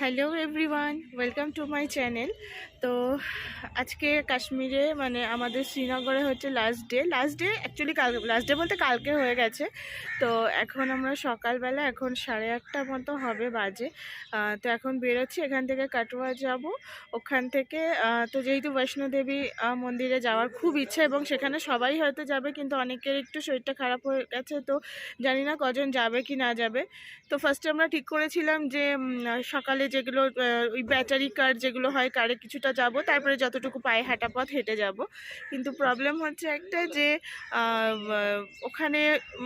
Hello everyone, welcome to my channel. তো আজকে কাশ্মীরে মানে আমাদের শ্রীনগরে হচ্ছে last day last day actually কাল লাস্ট ডে বলতে কালকে হয়ে গেছে। তো এখন আমরা সকালবেলা, এখন সাড়ে আটটা মতো হবে বাজে। তো এখন বেরোচ্ছি, এখান থেকে কাটোয়া যাব। ওখান থেকে তো যেহেতু বৈষ্ণোদেবী মন্দিরে যাওয়ার খুব ইচ্ছা এবং সেখানে সবাই হয়তো যাবে, কিন্তু অনেকের একটু শরীরটা খারাপ হয়ে গেছে, তো জানি না কজন যাবে কি না যাবে। তো ফার্স্টে আমরা ঠিক করেছিলাম যে সকালে যেগুলো ওই ব্যাটারি কার যেগুলো হয়, কারে কিছুটা যাব, তারপরে যতটুকু পায়ে হাঁটা পথ হেঁটে যাব। কিন্তু প্রবলেম হচ্ছে একটা যে ওখানে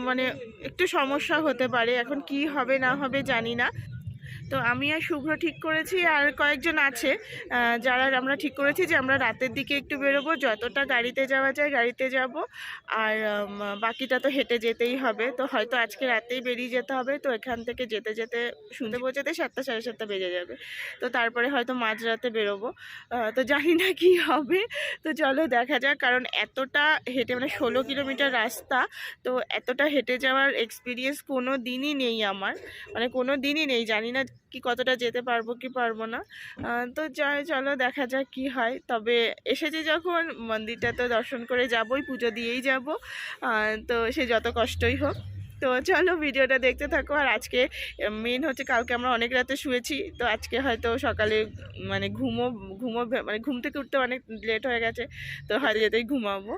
মানে একটু সমস্যা হতে পারে, এখন কি হবে না হবে জানি না। তো আমি আর শুভ্র ঠিক করেছি আর কয়েকজন আছে যারা আমরা ঠিক করেছি যে আমরা রাতের দিকে একটু বেরোবো যতটা গাড়িতে যাওয়া যায় গাড়িতে যাব আর বাকিটা তো হেঁটে যেতেই হবে। তো হয়তো আজকে রাতেই বেরিয়ে যেতে হবে তো এখান থেকে যেতে যেতে শুনতে পৌঁছাতে সাতটা সাড়ে সাতটা বেজে যাবে। তো তারপরে হয়তো মাঝরাতে বেরোবো। তো জানি না কি হবে। তো চলো দেখা যাক কারণ এতটা হেঁটে মানে ষোলো কিলোমিটার রাস্তা তো এতটা হেঁটে যাওয়ার এক্সপিরিয়েন্স কোনো দিনই নেই আমার। মানে কোনো দিনই নেই জানি না কি কতটা যেতে পারব কি পারব না। তো যাই, চলো দেখা যাক কি হয়। তবে এসেছি যখন, মন্দিরটা তো দর্শন করে যাবই, পুজো দিয়েই যাব। তো সে যত কষ্টই হোক। তো চলো ভিডিওটা দেখতে থাকো। আর আজকে মেন হচ্ছে কালকে আমরা অনেক রাতে শুয়েছি। তো আজকে হয়তো সকালে মানে ঘুমো ঘুমো মানে ঘুম থেকে উঠতে অনেক লেট হয়ে গেছে। তো হয়তো যেতেই ঘুমাবো।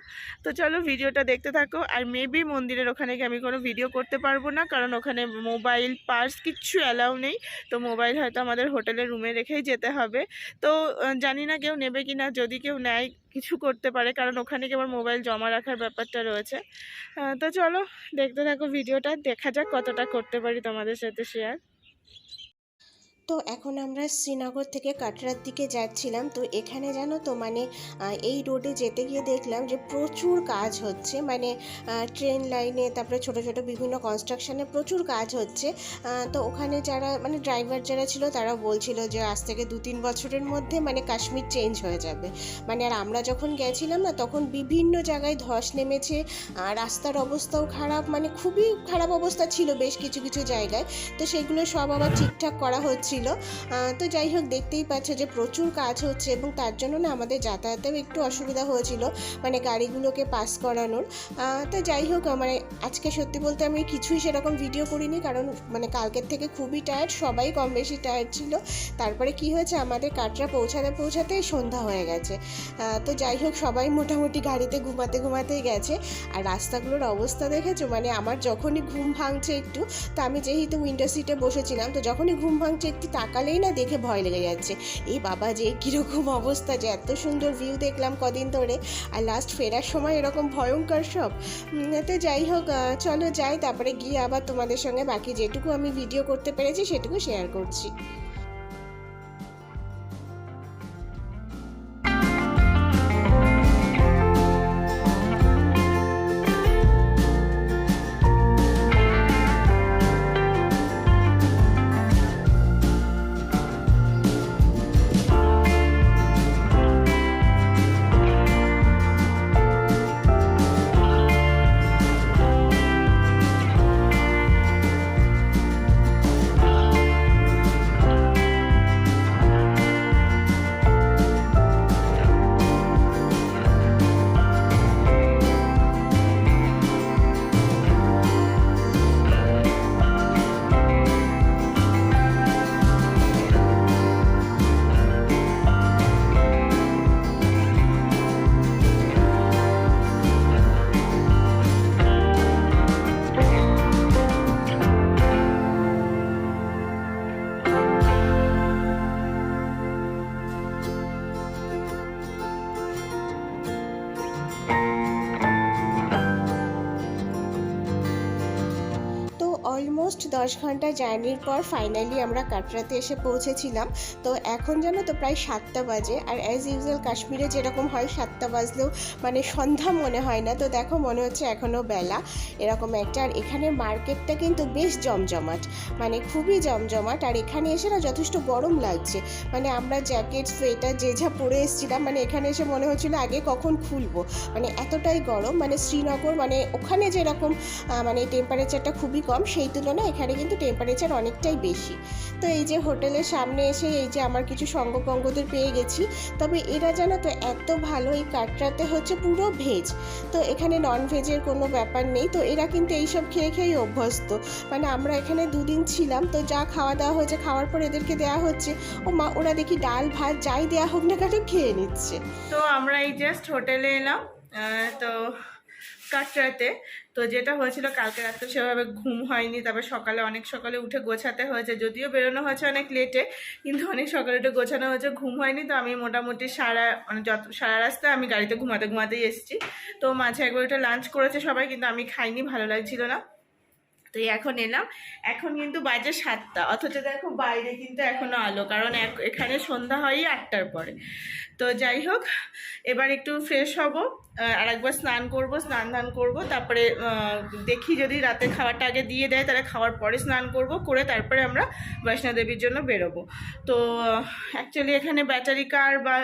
তো চলো ভিডিওটা দেখতে থাকো। আর মেবি মন্দিরের ওখানে গিয়ে আমি কোনো ভিডিও করতে পারব না। কারণ ওখানে মোবাইল পার্স কিচ্ছু অ্যালাউ নেই। তো মোবাইল হয়তো আমাদের হোটেলের রুমে রেখেই যেতে হবে। তো জানি না কেউ নেবে কি না যদি কেউ নেয় কিছু করতে পারে, কারণ ওখানে কি আমার মোবাইল জমা রাখার ব্যাপারটা রয়েছে। তো চলো, দেখতে থাকো ভিডিওটা, দেখা যাক কতটা করতে পারি তোমাদের সাথে শেয়ার তো এখন আমরা শ্রীনগর থেকে কাটরার দিকে যাচ্ছিলাম। তো এখানে জানো তো মানে এই রোডে যেতে গিয়ে দেখলাম যে প্রচুর কাজ হচ্ছে। মানে ট্রেন লাইনে তারপরে ছোট ছোট বিভিন্ন কনস্ট্রাকশানে প্রচুর কাজ হচ্ছে। তো ওখানে যারা মানে ড্রাইভার যারা ছিল তারা বলছিল যে আজ থেকে দু তিন বছরের মধ্যে মানে কাশ্মীর চেঞ্জ হয়ে যাবে। মানে আর আমরা যখন গেছিলাম না, তখন বিভিন্ন জায়গায় ধস নেমেছে রাস্তার অবস্থাও খারাপ মানে খুবই খারাপ অবস্থা ছিল বেশ কিছু কিছু জায়গায়। তো সেগুলো সব আবার ঠিকঠাক করা হচ্ছিল আহ, তো যাই হোক দেখতেই পাচ্ছে যে প্রচুর কাজ হচ্ছে এবং তার জন্য না আমাদের যাতায়াতেও একটু অসুবিধা হয়েছিল মানে গাড়িগুলোকে পাস করানোর। তো যাই হোক মানে আজকে সত্যি বলতে আমি কিছুই সেরকম ভিডিও করিনি কারণ মানে কালকের থেকে খুবই টায়ার্ড সবাই কম বেশি টায়ার্ড ছিল। তারপরে কি হয়েছে আমাদের কাটরা পৌঁছাতে পৌঁছাতেই সন্ধ্যা হয়ে গেছে। তো যাই হোক সবাই মোটামুটি গাড়িতে ঘুমাতে ঘুমাতেই গেছে। আর রাস্তাগুলোর অবস্থা দেখেছ? মানে আমার যখনই ঘুম ভাঙছে একটু তো আমি যেহেতু উইন্ডো সিটে বসেছিলাম তো যখনই ঘুম ভাঙছে একটু তাকালেই না দেখে ভয় লেগে যাচ্ছে। এই বাবা যে কীরকম অবস্থা, যে এত সুন্দর ভিউ দেখলাম কদিন ধরে। আর লাস্ট ফেরার সময় এরকম ভয়ঙ্কর সব। তো যাই হোক চলো যাই, তারপরে গিয়ে আবার তোমাদের সঙ্গে বাকি যেটুকু আমি ভিডিও করতে পেরেছি, সেটুকু শেয়ার করছি। দশ ঘণ্টা জার্নির পর ফাইনালি আমরা কাটরাতে এসে পৌঁছেছিলাম। তো এখন জানো তো প্রায় সাতটা বাজে আর অ্যাজ ইউজুয়াল কাশ্মীরে যেরকম হয় সাতটা বাজলেও মানে সন্ধ্যা মনে হয় না। তো দেখো মনে হচ্ছে এখনও বেলা। এরকম একটা আর এখানে মার্কেটটা কিন্তু বেশ জমজমাট। মানে খুবই জমজমাট আর এখানে এসে না যথেষ্ট গরম লাগছে। মানে আমরা জ্যাকেট সোয়েটার যে যা পরে এসেছিলাম মানে এখানে এসে মনে হচ্ছিল আগে কখন খুলবো। মানে এতটাই গরম। মানে শ্রীনগর মানে ওখানে যেরকম মানে টেম্পারেচারটা খুবই কম, সেই তুলনায় এখানে এখানে কিন্তু টেম্পারেচার অনেকটাই বেশি। তো এই যে হোটেলের সামনে এসে এই যে আমার কিছু সঙ্গপঙ্গদের পেয়ে গেছি, তবে এরা জানো তো এত ভালো এই কাটরাতে হচ্ছে পুরো ভেজ তো এখানে নন ভেজের কোনো ব্যাপার নেই, তো এরা কিন্তু এইসব খেয়ে খেয়েই অভ্যস্ত। মানে আমরা এখানে দুদিন ছিলাম, তো যা খাওয়া দাওয়া হয়েছে, খাওয়ার পর এদেরকে দেওয়া হচ্ছে। ও মা, ওরা দেখি ডাল, ভাত, যাই দেওয়া হোক না কেন খেয়ে নিচ্ছে। তো আমরা এই জাস্ট হোটেলে এলাম তো কাটরাতে তো যেটা হয়েছিল কালকে রাত্রে সেভাবে ঘুম হয়নি, তারপর সকালে অনেক সকালে উঠে গোছাতে হয়েছে, যদিও বেরোনো হয়েছে অনেক লেটে কিন্তু অনেক সকালে উঠে গোছানো হয়েছে, ঘুম হয়নি, তো আমি মোটামুটি সারা মানে যত, সারা রাস্তায় আমি গাড়িতে ঘুমাতে ঘুমাতেই এসেছি। তো মাঝে একবার ওটা লাঞ্চ করেছে সবাই, কিন্তু আমি খাইনি, ভালো লাগছিল না। তো এখন এলাম, এখন কিন্তু বাজে সাতটা, অথচ দেখো বাইরে কিন্তু এখনও আলো, কারণ এখানে সন্ধ্যা হয়ই আটটার পরে। তো যাই হোক, এবার একটু ফ্রেশ হব। আর একবার স্নান করব, স্নান ধান করব, তারপরে দেখি যদি রাতে খাবারটা আগে দিয়ে দেয়, তাহলে খাওয়ার পরে স্নান করব, করে তারপরে আমরা বৈষ্ণোদেবীর জন্য বেরোবো। তো অ্যাকচুয়ালি এখানে ব্যাটারি কার বা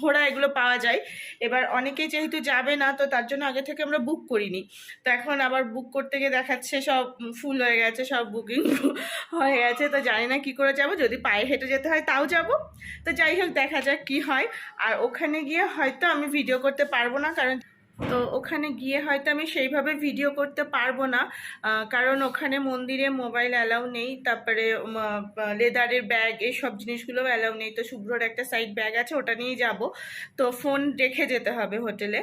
ঘোড়া এগুলো পাওয়া যায়। এবার অনেকেই যেহেতু যাবে না, তো তার জন্য আগে থেকে আমরা বুক করিনি। তো এখন আবার বুক করতে গিয়ে দেখাচ্ছে সব ফুল হয়ে গেছে, সব বুকিং হয়ে গেছে। তো জানি না কি করে যাব, যদি পায়ে হেঁটে যেতে হয় তাও যাব। তো যাই হোক, দেখা যাক কি হয়। আর ওখানে গিয়ে হয়তো আমি ভিডিও করতে পারব না কারণ তো ওখানে গিয়ে হয়তো আমি সেইভাবে ভিডিও করতে পারব না কারণ ওখানে মন্দিরে মোবাইল অ্যালাউ নেই, তারপরে লেদারের ব্যাগ এই সব জিনিসগুলো অ্যালাউ নেই, তো শুভ্রর একটা সাইড ব্যাগ আছে, ওটা নিয়েই যাব। তো ফোন রেখে যেতে হবে হোটেলে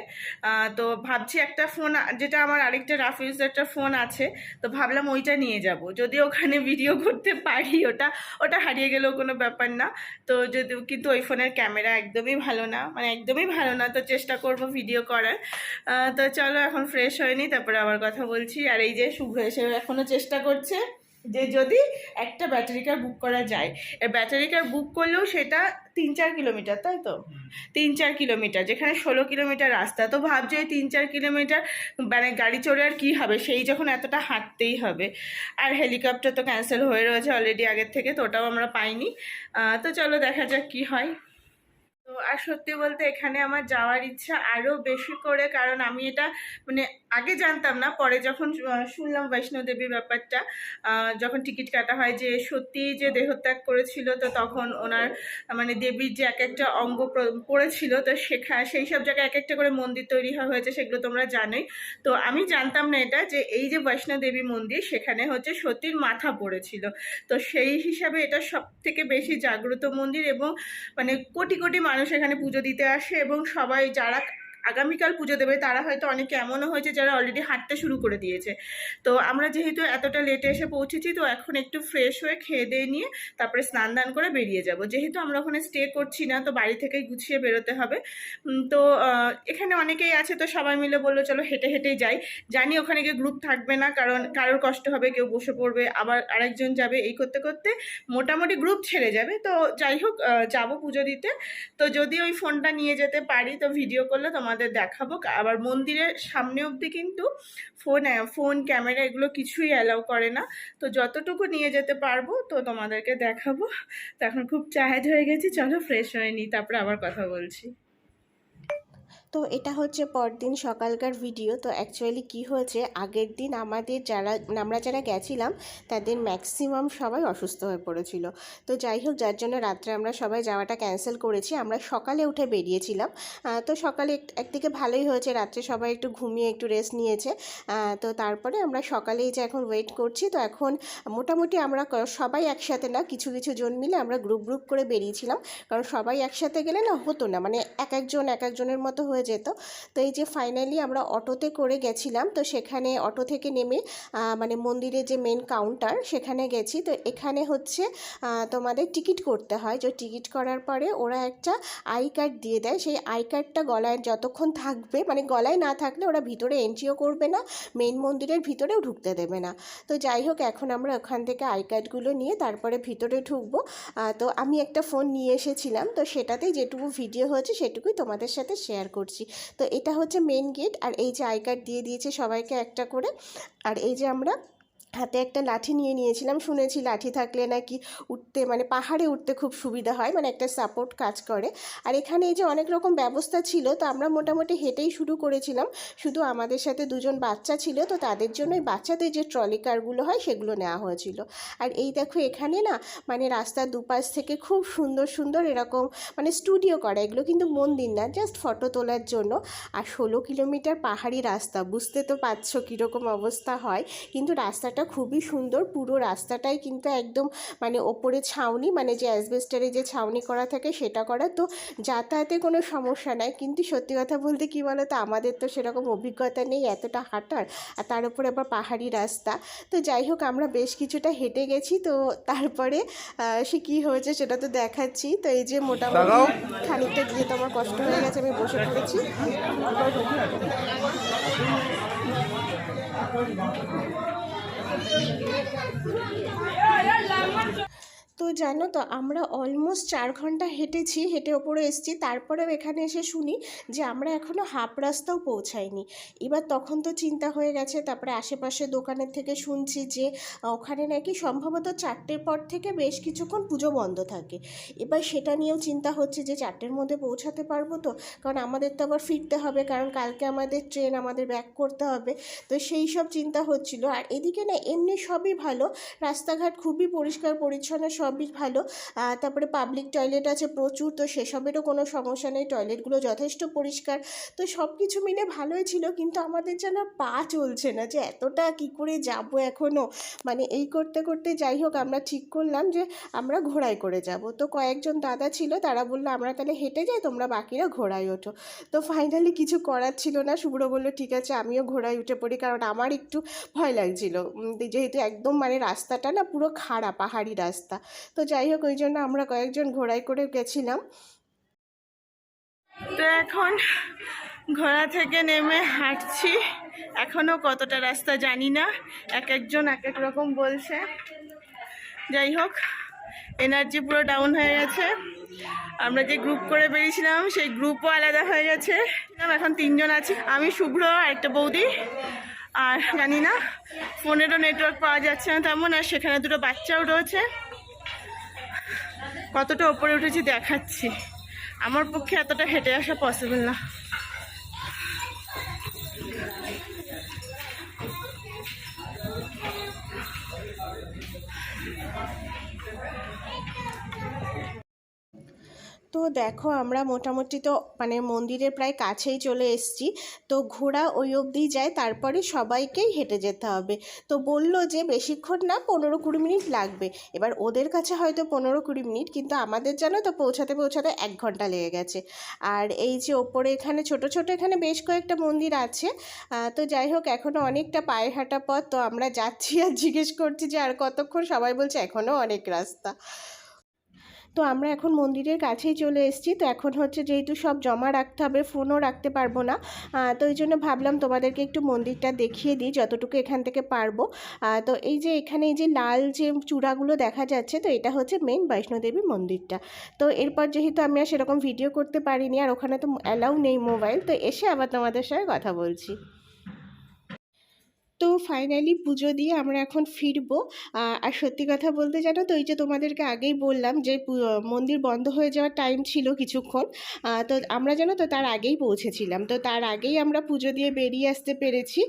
তো ভাবছি একটা ফোন যেটা আমার আরেকটা রাফিউজ একটা ফোন আছে, তো ভাবলাম ওইটা নিয়ে যাব। যদি ওখানে ভিডিও করতে পারি ওটা ওটা হারিয়ে গেলেও কোনো ব্যাপার না। তো যদি, কিন্তু ওই ফোনের ক্যামেরা একদমই ভালো না মানে একদমই ভালো না, তো চেষ্টা করব ভিডিও করার। তো চলো এখন ফ্রেশ হয়নি তারপরে আবার কথা বলছি। আর এই যে শুভ্র এসে এখনও চেষ্টা করছে যে যদি একটা ব্যাটারি কার বুক করা যায়। ব্যাটারি কার বুক করলেও সেটা তিন চার কিলোমিটার তাই তো? তিন চার কিলোমিটার যেখানে ষোলো কিলোমিটার রাস্তা। তো ভাবছ এই তিন চার কিলোমিটার মানে গাড়ি চড়ে আর কী হবে? সেই যখন এতটা হাঁটতেই হবে। আর হেলিকপ্টার তো ক্যান্সেল হয়ে রয়েছে অলরেডি আগের থেকে, তো ওটাও আমরা পাইনি। তো চলো দেখা যাক কি হয়। তো আর সত্যি বলতে এখানে আমার যাওয়ার ইচ্ছা আরও বেশি করে, কারণ আমি এটা মানে আগে জানতাম না, পরে যখন শুনলাম বৈষ্ণোদেবী ব্যাপারটা যখন টিকিট কাটা হয় যে সত্যিই যে দেহত্যাগ করেছিল, তো তখন ওনার মানে দেবীর যে এক একটা অঙ্গ পড়েছিল, তো সেখা, সেই সব জায়গায় এক একটা করে মন্দির তৈরি হয়েছে, সেগুলো তোমরা জানোই। তো আমি জানতাম না এটা, যে এই যে বৈষ্ণোদেবী মন্দির, সেখানে হচ্ছে সতীর মাথা পড়েছিল। তো সেই হিসাবে এটা সব থেকে বেশি জাগ্রত মন্দির এবং মানে কোটি কোটি মানুষ এখানে পুজো দিতে আসে এবং সবাই যারা আগামীকাল পুজো দেবে, তারা হয়তো অনেকে এমনও হয়েছে যারা অলরেডি হাঁটতে শুরু করে দিয়েছে। তো আমরা যেহেতু এতটা লেটে এসে পৌঁছেছি, তো এখন একটু ফ্রেশ হয়ে খেয়ে দিয়ে নিয়ে তারপরে স্নান দান করে বেরিয়ে যাব। যেহেতু আমরা ওখানে স্টে করছি না, তো বাড়ি থেকেই গুছিয়ে বেরোতে হবে। তো এখানে অনেকেই আছে, তো সবাই মিলে বলল, চলো হেঁটে হেঁটেই যাই। জানি ওখানে গিয়ে গ্রুপ থাকবে না, কারণ কারোর কষ্ট হবে, কেউ বসে পড়বে, আবার আরেকজন যাবে এই করতে করতে। মোটামুটি গ্রুপ ছেড়ে যাবে। তো যাই হোক যাব পুজো দিতে। তো যদি ওই ফোনটা নিয়ে যেতে পারি, তো ভিডিও করলে তোমাদের দেখাবো। আবার মন্দিরের সামনে অবধি কিন্তু ফোন ফোন ক্যামেরা এগুলো কিছুই অ্যালাউ করে না। তো যতটুকু নিয়ে যেতে পারব তো তোমাদেরকে দেখাবো। তো এখন খুব চাহেদ হয়ে গেছি, চলো ফ্রেশ হয়ে নিই তারপরে আবার কথা বলছি। তো এটা হচ্ছে পরদিন সকালকার ভিডিও তো অ্যাকচুয়ালি কি হয়েছে, আগের দিন আমাদের যারা, আমরা যারা গেছিলাম, তাদের ম্যাক্সিমাম সবাই অসুস্থ হয়ে পড়েছিল। তো যাই হোক, যার জন্য রাত্রে আমরা সবাই যাওয়াটা ক্যান্সেল করেছি। আমরা সকালে উঠে বেরিয়েছিলাম। তো সকালে এক- একদিকে ভালোই হয়েছে, রাত্রে সবাই একটু ঘুমিয়ে একটু রেস্ট নিয়েছে। তো তারপরে আমরা সকালেই যে এখন ওয়েট করছি, তো এখন মোটামুটি আমরা সবাই একসাথে না, কিছু কিছু জন মিলে আমরা গ্রুপ গ্রুপ করে বেরিয়েছিলাম। কারণ সবাই একসাথে গেলে না হতো না মানে এক, একজন, এক, একজনের মতো হয়ে যেত। তো এই যে ফাইনালি আমরা অটোতে করে গেছিলাম, তো সেখানে অটো থেকে নেমে মানে মন্দিরের যে মেন কাউন্টার সেখানে গেছি। তো এখানে হচ্ছে তোমাদের টিকিট করতে হয়। যে টিকিট করার পরে ওরা একটা আই কার্ড দিয়ে দেয়। সেই আই কার্ডটা গলায় যতক্ষণ থাকবে মানে গলায় না থাকলে ওরা ভিতরে এন্ট্রিও করবে না মেন মন্দিরের ভিতরেও ঢুকতে দেবে না। তো যাই হোক, এখন আমরা ওখান থেকে আই কার্ডগুলো নিয়ে তারপরে ভিতরে ঢুকবো। তো আমি একটা ফোন নিয়ে এসেছিলাম। তো সেটাতেই যেটুকু ভিডিও হয়েছে, সেটুকুই তোমাদের সাথে শেয়ার করছি। তো এটা হচ্ছে মেন গেট আর এই যে আই কার্ড দিয়ে দিয়েছে সবাইকে একটা করে। আর এই যে আমরা হাতে একটা লাঠি নিয়ে নিয়েছিলাম। শুনেছি লাঠি থাকলে নাকি উঠতে মানে পাহাড়ে উঠতে খুব সুবিধা হয় মানে একটা সাপোর্ট কাজ করে। আর এখানে এই যে অনেক রকম ব্যবস্থা ছিল, তো আমরা মোটামুটি হেঁটেই শুরু করেছিলাম। শুধু আমাদের সাথে দুজন বাচ্চা ছিল, তো তাদের জন্য ওই বাচ্চাদের যে ট্রলি কারগুলো হয়, সেগুলো নেওয়া হয়েছিল। আর এই দেখো এখানে না মানে রাস্তার দুপাশ থেকে খুব সুন্দর সুন্দর এরকম মানে স্টুডিও করা। এগুলো কিন্তু মন্দির না জাস্ট ফটো তোলার জন্য। আর ষোলো কিলোমিটার পাহাড়ি রাস্তা, বুঝতে তো পারছ কীরকম অবস্থা হয়। কিন্তু রাস্তাটা খুবই সুন্দর। পুরো রাস্তাটাই কিন্তু একদম মানে ওপরে ছাউনি মানে যে অ্যাসবেস্টারে যে ছাউনি করা থাকে সেটা করা। তো যাতায়াতে কোনো সমস্যা নাই। কিন্তু সত্যি কথা বলতে কী বলো তো আমাদের তো সেরকম অভিজ্ঞতা নেই এতটা হাঁটার। আর তার উপরে আবার পাহাড়ি রাস্তা। তো যাই হোক আমরা বেশ কিছুটা হেঁটে গেছি। তো তারপরে সে কী হয়েছে সেটা তো দেখাচ্ছি। তো এই যে মোটামুটি খানিকটা গিয়ে তো আমার কষ্ট হয়ে গেছে আমি বসে পড়েছি। 你看这个喜欢 তো জানো তো, আমরা অলমোস্ট চার ঘণ্টা হেঁটেছি, হেঁটে ওপরে এসেছি, তারপরেও এখানে এসে শুনি যে আমরা এখনও হাফ রাস্তাও পৌঁছাইনি এবার তখন তো চিন্তা হয়ে গেছে, তারপরে আশেপাশে দোকানের থেকে শুনছি যে ওখানে নাকি সম্ভবত চারটের পর থেকে বেশ কিছুক্ষণ পুজো বন্ধ থাকে। এবার সেটা নিয়েও চিন্তা হচ্ছে যে চারটের মধ্যে পৌঁছাতে পারব তো, কারণ আমাদের তো আবার ফিরতে হবে, কারণ কালকে আমাদের ট্রেন আমাদের ব্যাক করতে হবে। তো সেই সব চিন্তা হচ্ছিল, আর এদিকে না, এমনি সবই ভালো, রাস্তাঘাট খুবই পরিষ্কার, পরিচ্ছন্ন সবই ভালো। তারপরে পাবলিক টয়লেট আছে প্রচুর, তো সেসবেরও কোনো সমস্যা নেই। টয়লেটগুলো যথেষ্ট পরিষ্কার। তো সব কিছু মিলে ভালোই ছিল, কিন্তু আমাদের যেন পা চলছে না, যে এতটা কি করে যাব এখনও মানে এই করতে করতে যাই হোক, আমরা ঠিক করলাম যে আমরা ঘোড়ায় করে যাব। তো কয়েকজন দাদা ছিল, তারা বলল, আমরা তাহলে হেঁটে যাই, তোমরা বাকিরা ঘোড়ায় ওঠো। তো ফাইনালি কিছু করার ছিল না শুভ্র বলল, ঠিক আছে, আমিও ঘোড়ায় উঠে পড়ি। কারণ আমার একটু ভয় লাগছিল। যেহেতু একদম মানে রাস্তাটা না পুরো খাড়া, পাহাড়ি রাস্তা। তো যাই হোক, ওই জন্য আমরা কয়েকজন ঘোড়ায় করে গেছিলাম। তো এখন ঘোড়া থেকে নেমে হাঁটছি। এখনও কতটা রাস্তা জানি না, এক একজন এক এক রকম বলছে। যাই হোক এনার্জি পুরো ডাউন হয়ে গেছে। আমরা যে গ্রুপ করে বেরিয়েছিলাম, সেই গ্রুপও আলাদা হয়ে গেছে। এখন তিনজন আছি, আমি, শুভ্র একটা বৌদি। আর জানি না, ফোনেরও নেটওয়ার্ক পাওয়া যাচ্ছে না তেমন, আর সেখানে দুটো বাচ্চাও রয়েছে। কতটা ওপরে উঠেছি দেখাচ্ছি। আমার পক্ষে এতটা হেঁটে আসা পসিবল না। তো দেখো আমরা মোটামুটি তো মানে মন্দিরের প্রায় কাছেই চলে এসেছি। তো ঘোড়া ওই অবধি যায়, তারপরে সবাইকেই হেঁটে যেতে হবে। তো বলল যে বেশিক্ষণ না, পনেরো কুড়ি মিনিট লাগবে। এবার ওদের কাছে হয়তো পনেরো কুড়ি মিনিট, কিন্তু আমাদের জানো তো পৌঁছাতে পৌঁছাতে এক ঘণ্টা লেগে গেছে। আর এই যে ওপরে এখানে ছোট ছোট এখানে বেশ কয়েকটা মন্দির আছে। তো যাই হোক এখনও অনেকটা পায়ে হাঁটা পথ, তো আমরা যাচ্ছি আর জিজ্ঞেস করছি যে আর কতক্ষণ? সবাই বলছে এখনও অনেক রাস্তা। তো আমরা এখন মন্দিরের কাছেই চলে এসেছি। তো এখন হচ্ছে যেহেতু সব জমা রাখতে হবে ফোনও রাখতে পারব না। তো এই জন্য ভাবলাম তোমাদেরকে একটু মন্দিরটা দেখিয়ে দিই, যতটুকু এখান থেকে পারব। তো এই যে এখানে এই যে লাল যে চূড়াগুলো দেখা যাচ্ছে, তো এটা হচ্ছে মেন বৈষ্ণোদেবী মন্দিরটা। তো এরপর যেহেতু আমি আর সেরকম ভিডিও করতে পারিনি, আর ওখানে তো অ্যালাউ নেই মোবাইল তো এসে আবার তোমাদের সঙ্গে কথা বলছি। তো ফাইনালি পুজো দিয়ে আমরা এখন ফিরবো। আর সত্যি কথা বলতে জানো তো ওই যে তোমাদেরকে আগেই বললাম যে মন্দির বন্ধ হয়ে যাওয়ার টাইম ছিল কিছুক্ষণ তো আমরা জানো তো তার আগেই পৌঁছেছিলাম। তো তার আগেই আমরা পুজো দিয়ে বেরিয়ে আসতে পেরেছি।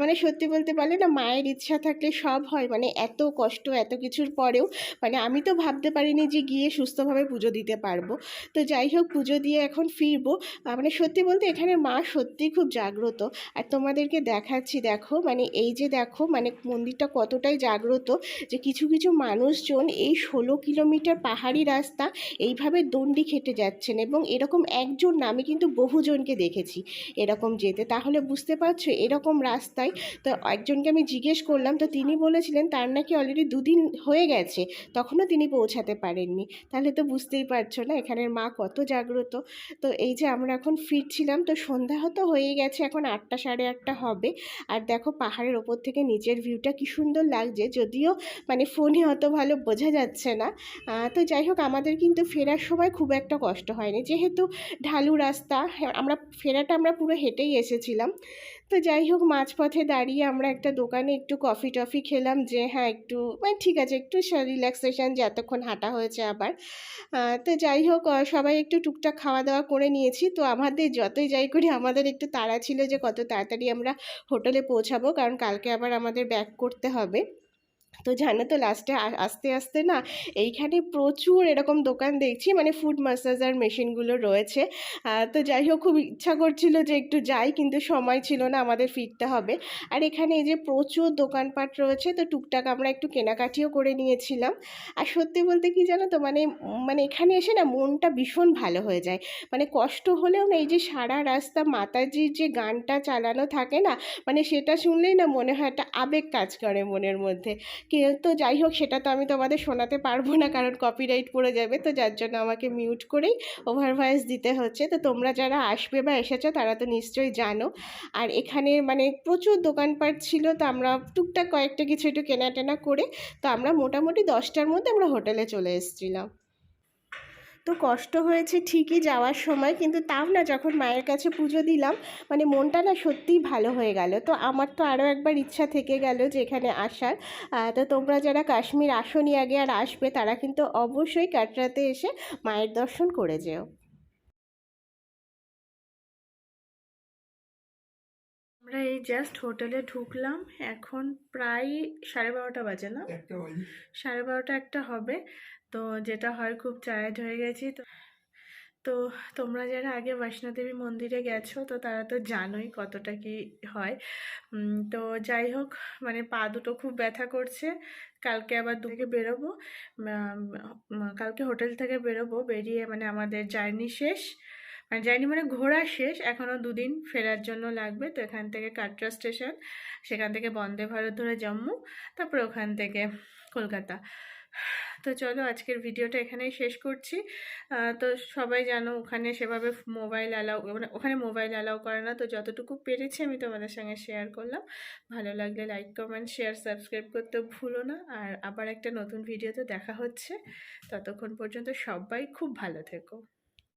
মানে সত্যি বলতে পারলে না, মায়ের ইচ্ছা থাকলে সব হয় মানে এত কষ্ট, এত কিছুর পরেও মানে আমি তো ভাবতে পারিনি যে গিয়ে সুস্থভাবে পুজো দিতে পারব। তো যাই হোক, পুজো দিয়ে এখন ফিরবো। মানে সত্যি বলতে এখানে মা সত্যিই খুব জাগ্রত। আর তোমাদেরকে দেখাচ্ছি, দেখো মানে এই যে দেখো মানে মন্দিরটা কতটাই জাগ্রত যে কিছু কিছু মানুষজন এই ষোলো কিলোমিটার পাহাড়ি রাস্তা এইভাবে দণ্ডি খেটে যাচ্ছেন এবং এরকম একজন না, আমি কিন্তু বহুজনকে দেখেছি এরকম যেতে। তাহলে বুঝতে পারছ এরকম রাস্তায় তো একজনকে আমি জিজ্ঞেস করলাম, তো তিনি বলেছিলেন তার নাকি অলরেডি দুদিন হয়ে গেছে, তখনও তিনি পৌঁছাতে পারেননি। তাহলে তো বুঝতেই পারছ না, এখানের মা কত জাগ্রত। তো এই যে আমরা এখন ফিরছিলাম, তো সন্ধ্যা হতো হয়ে গেছে, এখন আটটা, সাড়ে আটটা হবে। আর দেখো পাহাড়ের ওপর থেকে নিচের ভিউটা কি সুন্দর লাগছে যদিও মানে ফোনে অত ভালো বোঝা যাচ্ছে না। তো যাই হোক আমাদের কিন্তু ফেরার সময় খুব একটা কষ্ট হয়নি। যেহেতু ঢালু রাস্তা হ্যাঁ, আমরা ফেরাটা আমরা পুরো হেঁটেই এসেছিলাম। তো যাই হোক, মাঝপথে দাঁড়িয়ে আমরা একটা দোকানে একটু কফি টফি খেলাম যে হ্যাঁ একটু মানে ঠিক আছে, একটু রিল্যাক্সেশন যে এতক্ষণ হাঁটা হয়েছে আবার। তো যাই হোক সবাই একটু টুকটাক খাওয়া দাওয়া করে নিয়েছি। তো আমাদের যতই যাই করি, আমাদের একটু তাড়া ছিল যে কত তাড়াতাড়ি আমরা হোটেলে পৌঁছাবো, কারণ কালকে আবার আমাদের ব্যাক করতে হবে। তো জানো তো লাস্টে আস্তে আস্তে না এইখানে প্রচুর এরকম দোকান দেখছি মানে ফুড ম্যাসাজার মেশিনগুলো রয়েছে। তো যাই হোক খুব ইচ্ছা করছিল যে একটু যাই, কিন্তু সময় ছিল না, আমাদের ফিরতে হবে। আর এখানে এই যে প্রচুর দোকানপাট রয়েছে, তো টুকটাক আমরা একটু কেনাকাটিও করে নিয়েছিলাম। আর সত্যি বলতে কি জানো তো মানে মানে এখানে এসে না মনটা ভীষণ ভালো হয়ে যায়। মানে কষ্ট হলেও না এই যে সারা রাস্তা মাতাজির যে গানটা চালানো থাকে না মানে সেটা শুনলেই না মনে হয় একটা আবেগ কাজ করে মনের মধ্যে। কিন্তু যাই হোক, সেটা তো আমি তোমাদের শোনাতে পারব না, কারণ কপিরাইট পড়ে যাবে, তো যার জন্য আমাকে মিউট করেই ওভার দিতে হচ্ছে। তো তোমরা যারা আসবে বা এসেছ, তারা তো নিশ্চয়ই জানো। আর এখানে মানে প্রচুর দোকানপাট ছিল, তো আমরা টুকটাক কয়েকটা কিছু একটু কেনাটেনা করে, তো আমরা মোটামুটি দশটার মধ্যে আমরা হোটেলে চলে এসেছিলাম। তো কষ্ট হয়েছে ঠিকই যাওয়ার সময় কিন্তু তাও না যখন মায়ের কাছে পুজো দিলাম মানে মনটা না সত্যিই ভালো হয়ে গেল। তো আমার তো আরও একবার ইচ্ছা থেকে গেল যে এখানে আসার তো তোমরা যারা কাশ্মীর আসনি আগে আর আসবে তারা কিন্তু অবশ্যই কাটরাতে এসে মায়ের দর্শন করে যেও। আমরা এই জাস্ট হোটেলে ঢুকলাম। এখন প্রায় সাড়ে বারোটা বাজে না? সাড়ে বারোটা একটা হবে। তো যেটা হয় খুব টায়ার্ড হয়ে গেছি। তো তো তোমরা যারা আগে বৈষ্ণোদেবী মন্দিরে গেছো, তো তারা তো জানোই কতটা কি হয়। তো যাই হোক মানে পা দুটো খুব ব্যথা করছে। কালকে আবার দু থেকে বেরোবো। কালকে হোটেল থেকে বেরোবো, বেরিয়ে মানে আমাদের জার্নি শেষ। মানে জার্নি মানে ঘোরা শেষ, এখনও দুদিন ফেরার জন্য লাগবে। তো এখান থেকে কাটরা স্টেশন, সেখান থেকে বন্দে ভারত ধরে জম্মু, তারপরে ওখান থেকে কলকাতা। তো চলো আজকের ভিডিওটা এখানেই শেষ করছি। তো সবাই জানো ওখানে সেভাবে মোবাইল অ্যালাউ মানে ওখানে মোবাইল অ্যালাউ করে না। তো যতটুকু পেরেছি আমি তোমাদের সঙ্গে শেয়ার করলাম। ভালো লাগলে লাইক, কমেন্ট, শেয়ার, সাবস্ক্রাইব করতে ভুলো না। আর আবার একটা নতুন ভিডিওতে দেখা হচ্ছে। ততক্ষণ পর্যন্ত সবাই খুব ভালো থেকো।